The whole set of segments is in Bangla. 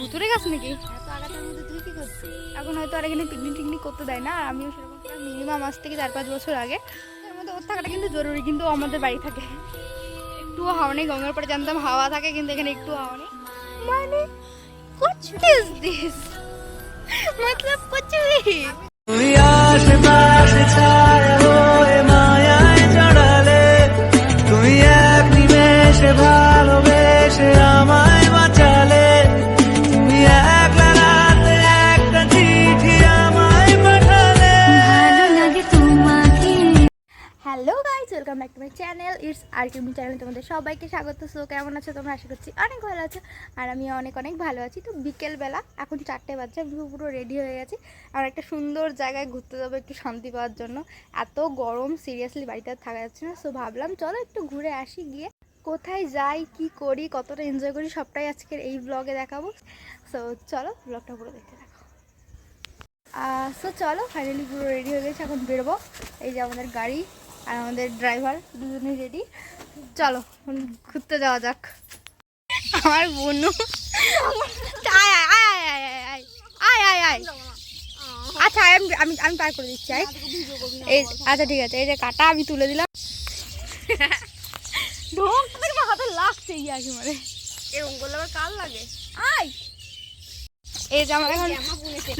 ভুতুরে গাছ নাকি? তুই কি এখন হয়তো আর এখানে পিকনিক টিকনিক করতে দেয় না। আর আমিও সেরকম মিনিমাম আজ থেকে চার পাঁচ বছর আগে। তার মধ্যে ওর থাকাটা কিন্তু জরুরি, কিন্তু আমাদের বাড়ি থাকে। একটুও হাওয়া নেই, গঙ্গার পরে জানতাম হাওয়া থাকে, কিন্তু এখানে একটু হাওয়া নেই। মানে মতলব কুছ hello guys, welcome back to my channel. It's R Kimi channel তোমাদের সবাইকে স্বাগত। সো, কেমন আছো? তোমরা আশা করছি অনেক ভালো আছো। আর আমি অনেক অনেক ভালো আছি। তো বিকেলবেলা, এখন চারটে বাজছে, আমি পুরো রেডি হয়ে গেছি। আর একটা সুন্দর জায়গায় ঘুরতে যাব একটু শান্তি পাওয়ার জন্য। এত গরম সিরিয়াসলি বাড়িতে আর থাকা যাচ্ছে না। সো, ভাবলাম চলো একটু ঘুরে আসি গিয়ে, কোথায় যাই, কি করি, কতটা এনজয় করি, সবটাই আজকের এই ব্লগে দেখাবো। সো, চলো ব্লগটা পুরো দেখতে থাকো। সো, চলো ফাইনালি পুরো রেডি হয়ে গেছে, এখন বেরোবো। এই যে আমাদের গাড়ি। আর আমাদের ড্রাইভার দুজনে রেডি চলো ঘুরতে যাওয়া যাক। আমার বনু। আয় আয় আয় আয় আচ্ছা আমি আমি পার করে দিচ্ছি এই আচ্ছা ঠিক আছে এই যে কাটা আমি তুলে দিলাম। মানে এরকম করলে কাল লাগে? আয়। এই যে আমার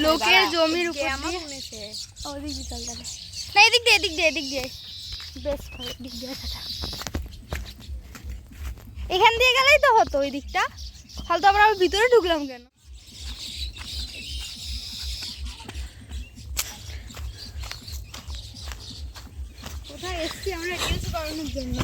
লোকের জমির উপর দিয়ে এদিক দিয়ে এদিক দিয়ে এদিক দিয়ে। বেশ দিক আসাটা এখান দিয়ে গেলেই তো হতো, ওই দিকটা। তাহলে তো আমরা ভিতরে ঢুকলাম কেন? কোথায় এসছি আমরা রিলস করানোর জন্য?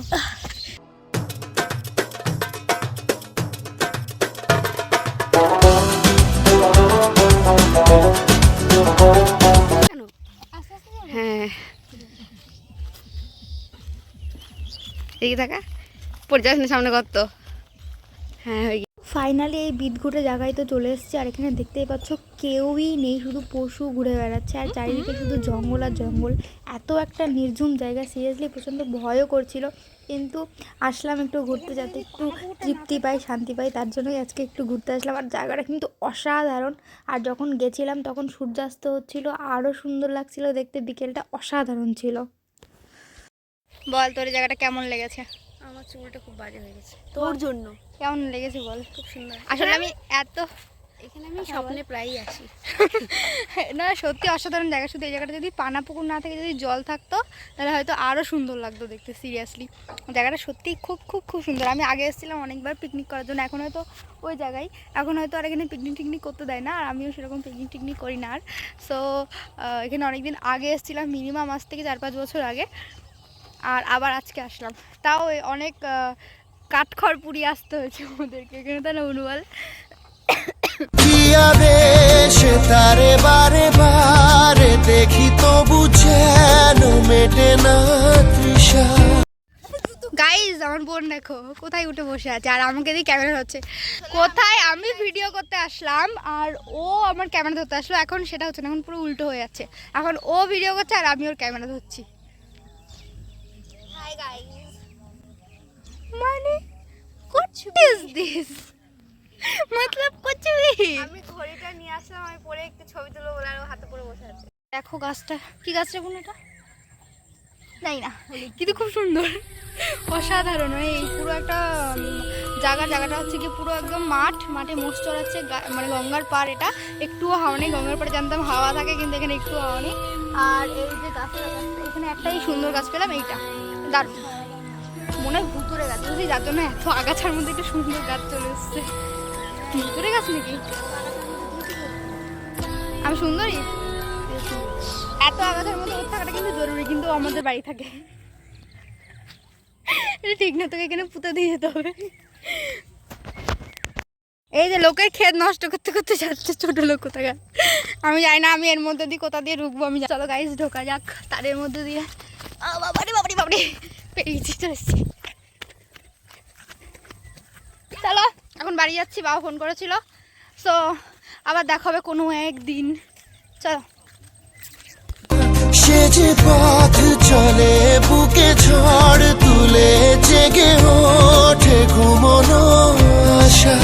এদিকে থাকা। পড়ে যাস না সামনে কত। হ্যাঁ ফাইনালি এই বিদ বিদঘুটে জায়গায় তো চলে এসেছি, আর এখানে দেখতেই পাচ্ছ কেউই নেই, শুধু পশু ঘুরে বেড়াচ্ছে, আর চারিদিকে শুধু জঙ্গল আর জঙ্গল। এত একটা নির্ঝুম জায়গা, সিরিয়াসলি প্রচণ্ড ভয়ও করছিল, কিন্তু আসলাম একটু ঘুরতে যাতে একটু তৃপ্তি পাই, শান্তি পাই, তার জন্যই আজকে একটু ঘুরতে আসলাম। আর জায়গাটা কিন্তু অসাধারণ। আর যখন গেছিলাম, তখন সূর্যাস্ত হচ্ছিল, আরও সুন্দর লাগছিল দেখতে, বিকেলটা অসাধারণ ছিল। বল তোর এই জায়গাটা কেমন লেগেছে? আমার চুলটা খুব বাজে হয়ে গেছে। তোর জন্য? কেমন লেগেছে বল? খুব সুন্দর। আসলে আমি এত এখানে আমি স্বপ্নে প্রায়ই আসি না সত্যি অসাধারণ জায়গা। শুধু এই জায়গাটা যদি পানা পুকুর না থেকে যদি জল থাকতো তাহলে হয়তো আরও সুন্দর লাগতো দেখতে সিরিয়াসলি জায়গাটা সত্যিই খুব খুব খুব সুন্দর। আমি আগে এসেছিলাম অনেকবার পিকনিক করার জন্য এখন হয়তো ওই জায়গায়। এখন হয়তো আর এখানে পিকনিক টিকনিক করতে দেয় না আর আমিও সেরকম পিকনিক টিকনিক করি না আর। সো এখানে অনেকদিন আগে এসেছিলাম মিনিমাম আজ থেকে চার পাঁচ বছর আগে। আর আবার আজকে আসলাম। তাও অনেক কাঠখড় পুড়িয়ে আসতে হয়েছে আমাদেরকে এখানে তাহলে অনুবাল দিয়া বেশে তারে বারে বারে দেখি তবু যেন মেটে না তৃষা। গাইজ আমার বোন দেখো কোথায় উঠে বসে আছে? আর আমাকে দিয়ে ক্যামেরা হচ্ছে কোথায় আমি ভিডিও করতে আসলাম আর ও আমার ক্যামেরা ধরতে আসলো। এখন সেটা হচ্ছে না এখন পুরো উল্টো হয়ে যাচ্ছে। এখন ও ভিডিও করছে আর আমি ওর ক্যামেরা ধরছি। মানে কুছ ইজ দিস মতলব भी আমি ঘড়িটা নিয়ে আসলাম আমি পরে একটু ছবি তুলবো বলে আর ও হাতে পরে বসে আছে। দেখো গাছটা। কি গাছটা বোন এটা? জানি না। কিন্তু খুব সুন্দর। অসাধারণ। এই পুরো একটা জায়গা। জায়গাটা হচ্ছে কি পুরো একদম মাঠ। মাঠে মোষ চড়াচ্ছে মানে গঙ্গার পার এটা। একটুও হাওয়া নেই। গঙ্গার পাড়ে জানতাম হাওয়া থাকে কিন্তু এখানে একটু হাওয়া নেই। আর এই যে গাছটা এখানে একটাই সুন্দর গাছ পেলাম এইটা। দারুণ মনে হয় ভুতুরে গাছ, বুঝলি? যার জন্য এত আগাছার মধ্যে একটা সুন্দর গাছ চলে এসছে। ভুতুরে গাছ নাকি? আমি সুন্দরী? এত আগাছার মধ্যে ওর থাকাটা কিন্তু জরুরি, কিন্তু আমাদের বাড়ি থাকে। এটা ঠিক না, তোকে এখানে পুঁতে দিয়ে যেতে হবে। এই যে লোকের ক্ষেত নষ্ট করতে করতে যাচ্ছে ছোট লোক কোথাকার। আমি জানি না, আমি এর মধ্যে দিয়ে কোথা দিয়ে ঢুকবো, আমি চলো গাইজ ঢোকা যাক, তারের মধ্যে দিয়ে। বাবারে বাবারে বাবারে। পেরিয়েছি চলে এসেছি। চলো, এখন বাড়ি যাচ্ছি, বাবা ফোন করেছিল। সো আবার দেখা হবে কোনো একদিন। চলো। সে যে পথ চলে, বুকে ঝড় তুলে, জেগে ওঠে ঘুমনো আশা।